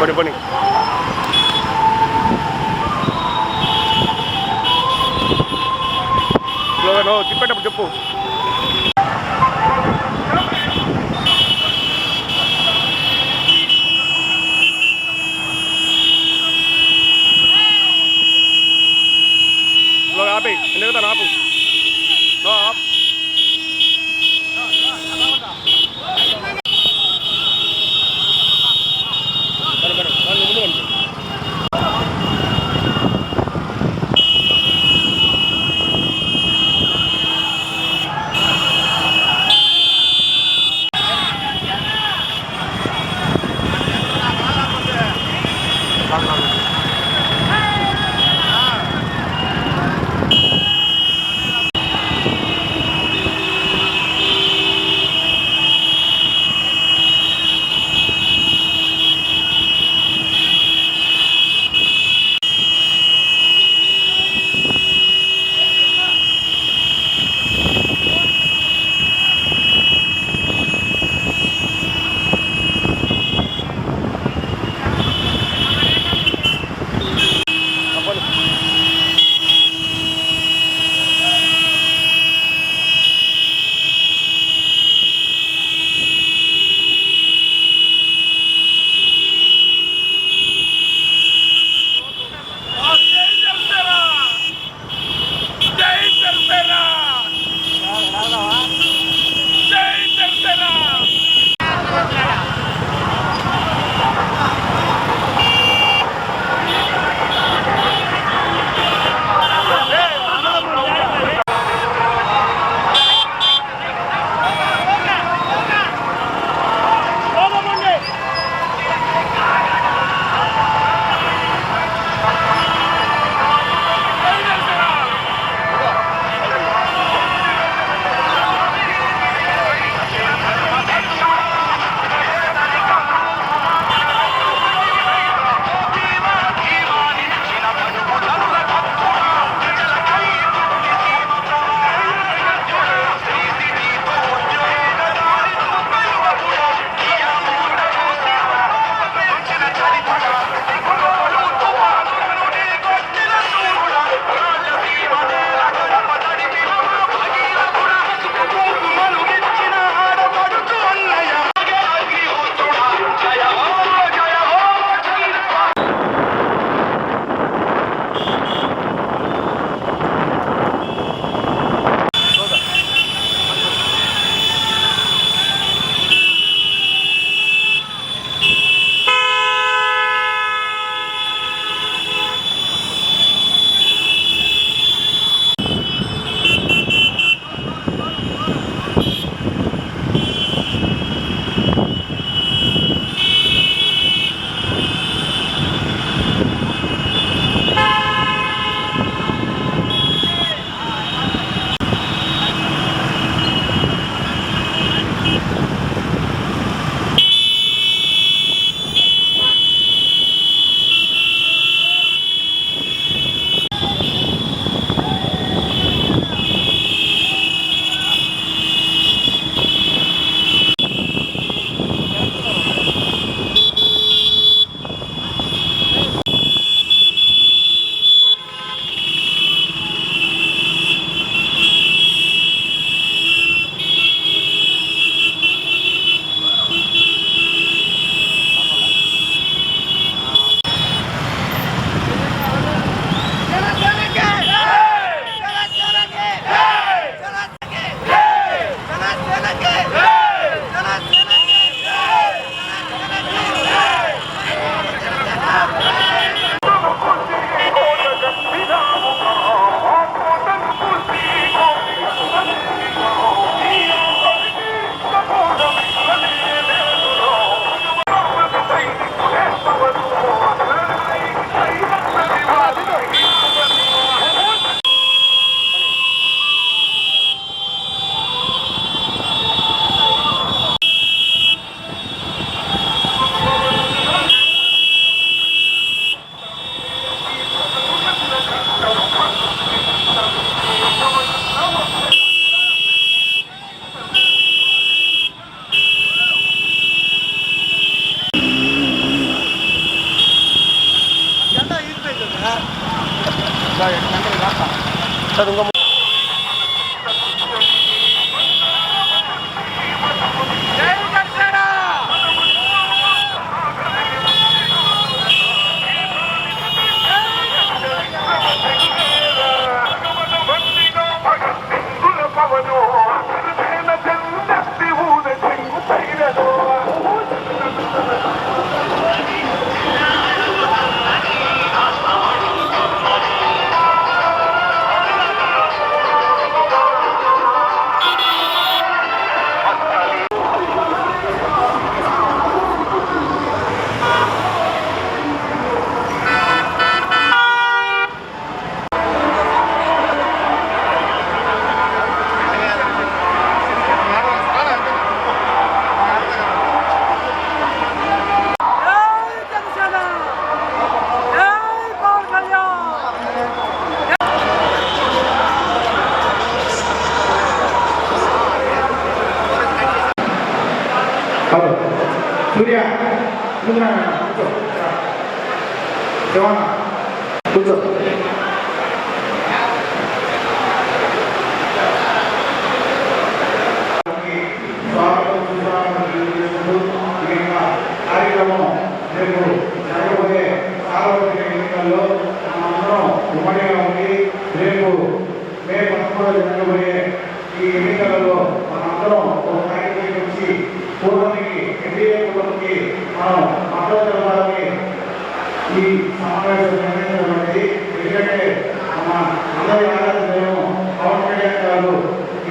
చిన్నోడు పని నో తిప్పేటప్పుడు చెప్పు. 누리야 누나 저 대왕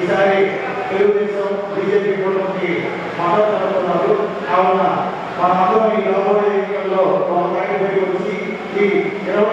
ఈసారి తెలుగుదేశం బీజేపీ కూటమికి మద్దతు అందుతున్నారు కావున మనందరం ఈ రాబోయే ఎన్నికల్లో ఒక వచ్చి ఈ ఇరవై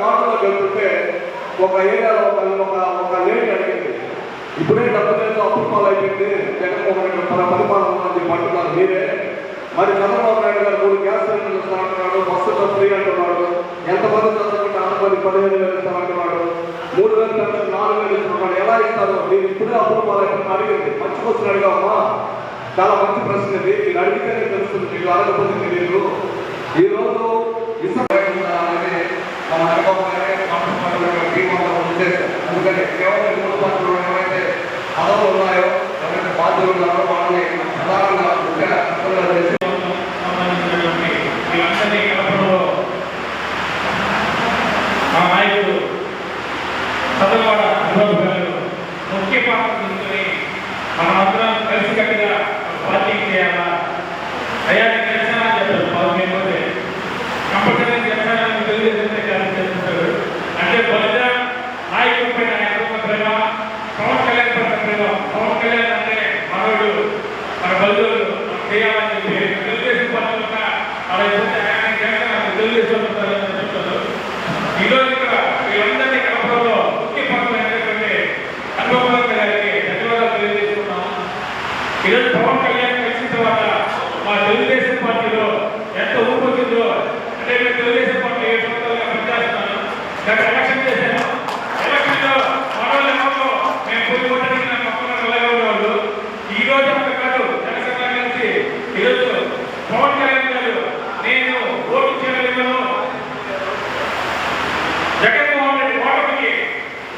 ప్రచారానికి వాటర్లో ఒక ఏరియాలో ఒక ఒక ఒక లేడీ అడిగింది ఇప్పుడే డబ్బు లేదు అప్పుల పాలు అయిపోయింది. జగన్మోహన్ రెడ్డి మన పరిపాలన ఉందని చెప్పి అంటున్నారు మీరే. మరి చంద్రబాబు నాయుడు గారు మూడు గ్యాస్ సిలిండర్లు ఇస్తామంటున్నాడు బస్సులో ఫ్రీ అంటున్నాడు ఎంతమంది చదువుకుంటే అంతమంది పదిహేను వేలు ఇస్తామంటున్నాడు మూడు వేలు పెన్షన్ నాలుగు వేలు ఇస్తున్నాడు ఎలా ఇస్తారు మీరు ఇప్పుడే అప్పుల అయిపోయింది అడిగింది. మంచి క్వశ్చన్ అడిగామా చాలా మంచి ప్రశ్న ఇది. మీరు అడిగితేనే తెలుస్తుంది మీకు అడగకపోతే తెలియదు. ఈరోజు మన అనుభవం ఎందుకంటే కేవలం మూడు పనులు ఏవైతే ఉన్నాయో ఎవరైతే బాధ్యులు ఉన్నారో వాళ్ళని ప్రధానంగా ముఖ్య చేసి నాయకుడు చదవాడ ముఖ్య పాత్ర తీసుకుని మనమందరం అందరం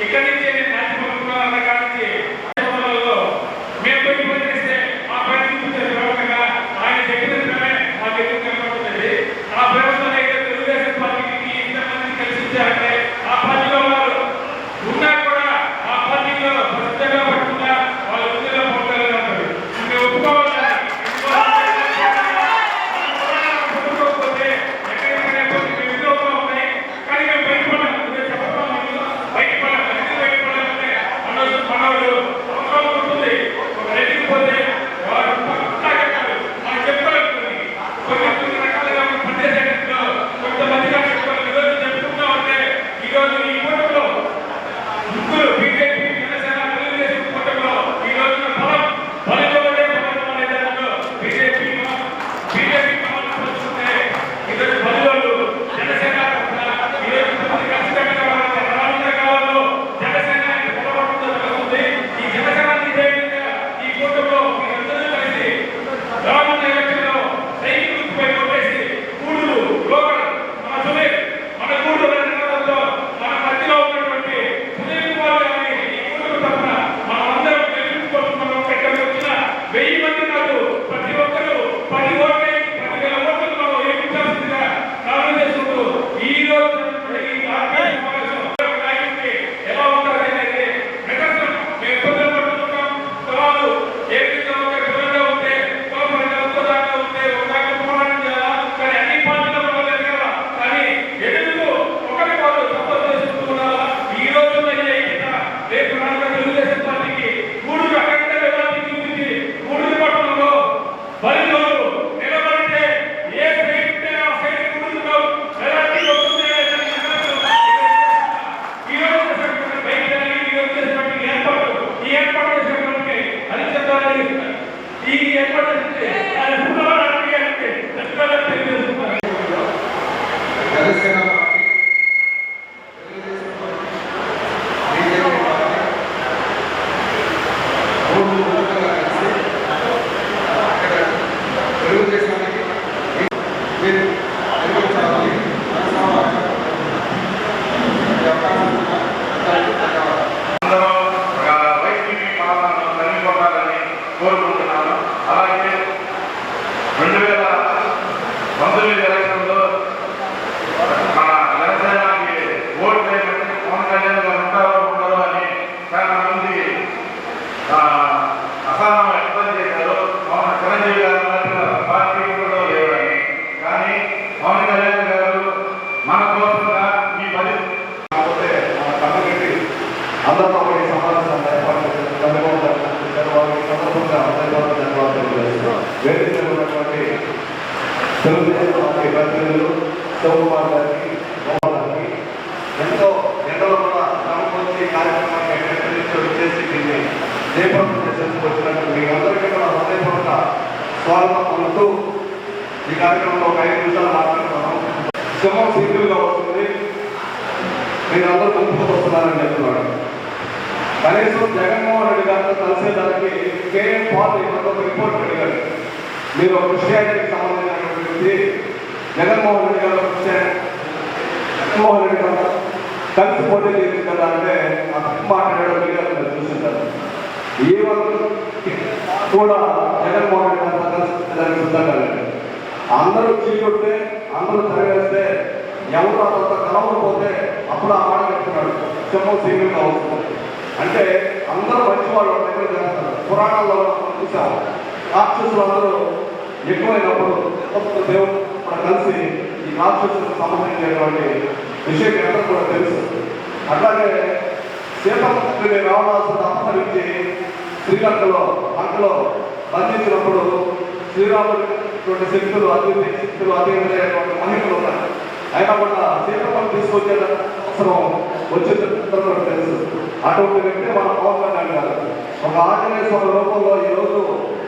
এখানে যে అలాగే రెండు వేల పంతొమ్మిది కార్యక్రమంలో నిమిషాలు మాట్లాడుతున్నాం సింహం సింగిల్గా వస్తుంది. మీరందరూ గుంపుకు వస్తున్నారని చెప్తున్నాడు కనీసం జగన్మోహన్ రెడ్డి గారితో కలిసేదానికి కేఎం పాల్ ఇక్కడ ఒక రిపోర్ట్ అడిగారు మీరు ఒక క్రిస్టియానిటీకి సంబంధించినటువంటి వ్యక్తి జగన్మోహన్ రెడ్డి గారు ఒక జగన్మోహన్ రెడ్డి గారు కలిసి పోటీ చేసింది కదా అంటే ఆ మాట్లాడడం మీరు చూసింటారు ఈ వరకు కూడా జగన్మోహన్ రెడ్డి గారు కలిసి దానికి సిద్ధంగా లేదు అందరూ చీకొడితే అందరూ తరగేస్తే ఎవరు అంత కలవకపోతే అప్పుడు ఆ మాట చెప్తున్నాడు. సింహం సింగిల్గా వస్తుంది అంటే అందరూ మంచి వాళ్ళు దగ్గర చేస్తారు. పురాణాల్లో మనం రాక్షసులు అందరూ ఎక్కువైనప్పుడు అప్పుడు దేవుడు కూడా కలిసి ఈ రాక్షసులకు సంబంధించినటువంటి విషయం ఎంత కూడా తెలుసు. అట్లాగే సీతమ్మని రావణాసుడు అపహరించి శ్రీలంకలో అంకలో బంధించినప్పుడు శ్రీరాముడికి శ్రీరాముడు శక్తులు అభివృద్ధి శక్తులు అతీతమైనటువంటి మహిళలు ఉన్నారు అయినా కూడా సీతమ్మను తీసుకొచ్చే అవసరం వచ్చేది తెలుసు. అటువంటి వ్యక్తి మన పవన్ కళ్యాణ్ గారు. ఒక ఆంజనేయ స్వామి రూపంలో ఈరోజు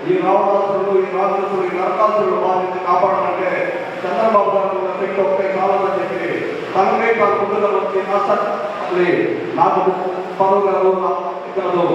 ఈ రావణాసురుడు ఈ రాక్షసుడు ఈ నరకాసురుడు బాధించి కాపాడాలంటే చంద్రబాబు గారు శక్తి ఒకటే కావాలని చెప్పి తనకై తన ముందుగా వచ్చి నష్టాలి నాకు పదవి గారు నాకు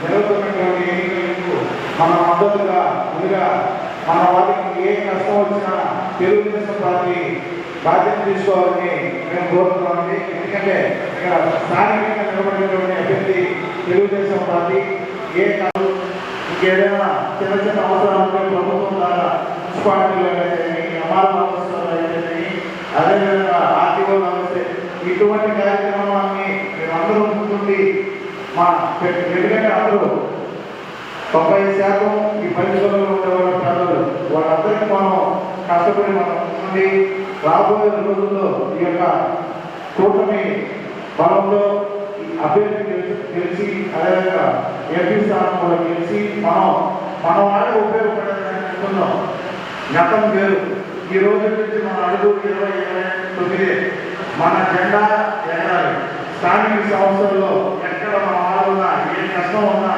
జరుగుతున్నటువంటి ఎన్నికలకు మన మద్దతుగా ముందుగా మన వారికి ఏ కష్టం వచ్చినా తెలుగుదేశం పార్టీ బాధ్యత తీసుకోవాలని మేము కోరుతున్నామండి ఎందుకంటే ఇక్కడ స్థానికంగా నిలబడినటువంటి అభ్యర్థి తెలుగుదేశం పార్టీ ఏ కాదు ఇంకేదైనా చిన్న చిన్న అవసరాలు ప్రభుత్వం ద్వారా మున్సిపాలిటీలో అయితేనే ఎంఆర్ ఆఫీసులో అయితేనే అదేవిధంగా ఆర్టీఓ నమస్తే ఇటువంటి కార్యక్రమాన్ని మేమందరూ ముందుండి మా ఎందుకంటే అందరూ తొంభై శాతం ఈ పరిధిలో ఉండేవాళ్ళు ప్రజలు. వాళ్ళందరికీ మనం కష్టపడి మనం ముందుండి రాబోయే రోజుల్లో ఈ యొక్క కూటమి బలంలో అభ్యర్థి గెలిచి- అదేవిధంగా ఎంపీ స్థానం కూడా గెలిచి మనం మన వాళ్ళకి ఉపయోగపడేదని అనుకున్నాం గతం వేరు. ఈ రోజు నుంచి మన అడుగు ఇరవై ఇరవై తొమ్మిది. మన జెండా ఎగరాలి. స్థానిక సంస్థల్లో ఎక్కడ మన వాళ్ళు ఉన్నా ఏ కష్టం ఉన్న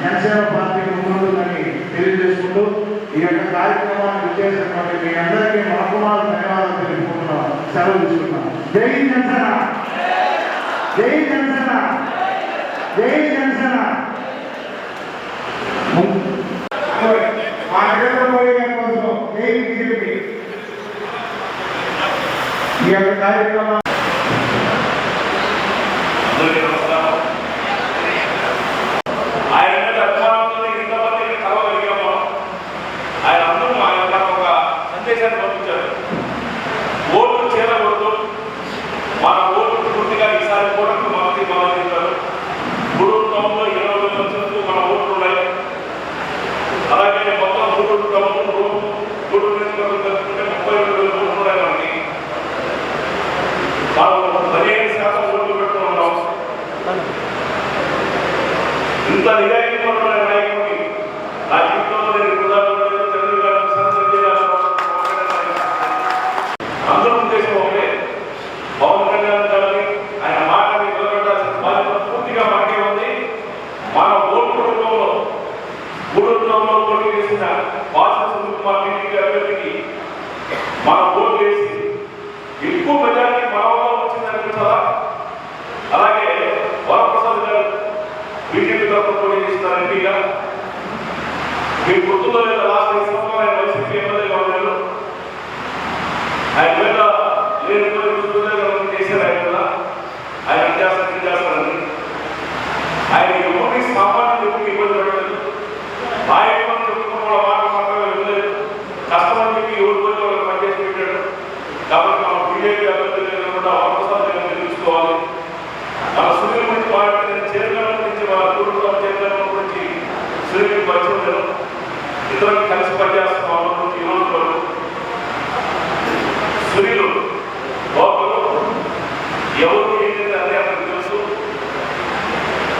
జనసేన పార్టీ ముందుంటుందని తెలియజేసుకుంటూ ఈ యొక్క కార్యక్రమాన్ని విచ్చేసినటువంటి మీ అందరికీ మనకుమారు ధన్యవాదాలు తెలుపుకుంటున్నాం సెలవు తీసుకుంటున్నాం. జై జనసేన! జై జనసేన! జై జనసేన! మా నరేంద్ర మోడీ గారి కోసం జై బీజేపీ. ఈ యొక్క కార్యక్రమం అందరికీ నమస్కారం ఆయన మీద అభిమానంతో ఇంతమంది కలవగలిగాము ఆయన అందరూ మా యొక్క ఒక సందేశాన్ని పంపించారు ఓట్లు చేరవద్దు మన ఓట్లు పూర్తిగా ఈసారి ఓటుకు మద్దతు ఇవ్వాలని చెప్పారు గూడూరు టౌన్లో ఇరవై వేల లక్షలకు మన ఓట్లు ఉన్నాయి అలాగే మొత్తం గూడూరు టౌన్ గూడూరు నియోజకవర్గం కలుపుకుంటే ముప్పై రెండు వేల ఓట్లు ఉన్నాయి మనకి మనం పదిహేను శాతం ఓట్లు పెట్టుకున్నాం ఇంత నిజాయితీ పరుడైన నాయకుడిని నా జీవితంలో నేను ఉదాహరణ చంద్రుడు గారు సంజయ్ గారు అందరూ ఉద్దేశం ఒకటే పవన్ కళ్యాణ్ గారిని ఆయన మాటని నిలబెట్టాల్సిన బాధ్యత పూర్తిగా మనకే ఉంది మన ఓటు కుటుంబంలో గూడూరులో పోటీ చేసిన బాధ్యత కుమార్ టీడీపీ అభ్యర్థికి మన ఓటు వేసి ఎక్కువ మెజారిటీ మన వల్ల వచ్చిందనిపించాలా అలాగే వరప్రసాద్ గారు బీజేపీ తరఫున పోటీ చేస్తున్నారు ఎంపీగా మీకు గుర్తుందో లేదా లాస్ట్ ఐదు సంవత్సరాలు ఆయన వైసీపీ ఎమ్మెల్యేగా ఉన్నారు ఆయన మీద లేని కొన్ని దుష్ప్రచారం చేశారు ఆయన మీద ఆయన ఇది చేస్తారు ఇది చేస్తారని ఆయన ఎవరిని సామాన్యులు ఎవరికి ఇబ్బంది పెట్టలేదు. నాయకులను చెప్పుకున్న మాట మాత్రమే వినలేదు కష్టమని చెప్పి ఎవరు పోతే వాళ్ళకి పనిచేసి పెట్టాడు. కాబట్టి మనం బీజేపీ అభ్యర్థులు లేకుండా వరప్రసాద్ గారిని మన సునీల్ గురించి మాట్లాడిన మన పరిచయం కలిసి పనిచేస్తున్నాం అన్న గురించి ఈ రోజు వరకు సునీల్ లోపల ఎవరు ఏంటి అదే అతనికి తెలుసు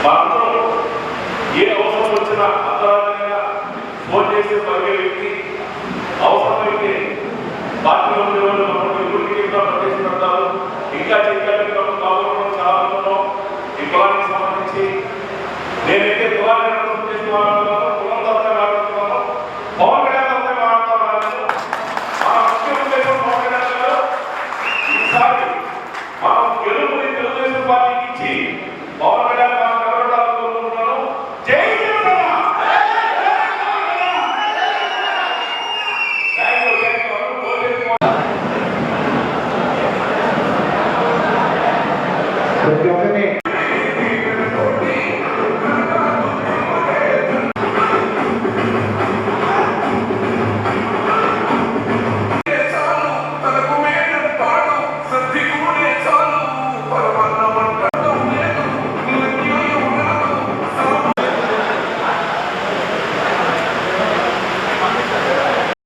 మనందరం ఏ అవసరం వచ్చినా అర్ధరాత్రిగా ఫోన్ చేసే పరిగే వ్యక్తి అవసరమైతే పార్టీలో ఉండేవాళ్ళు మనం గురికి కూడా ప్రదేశం పెడతారు ఇంకా చేయడానికి మనం కావాలని చాలా అనుకున్నాం ఈ కులానికి సంబంధించి నేనైతే కులాన్ని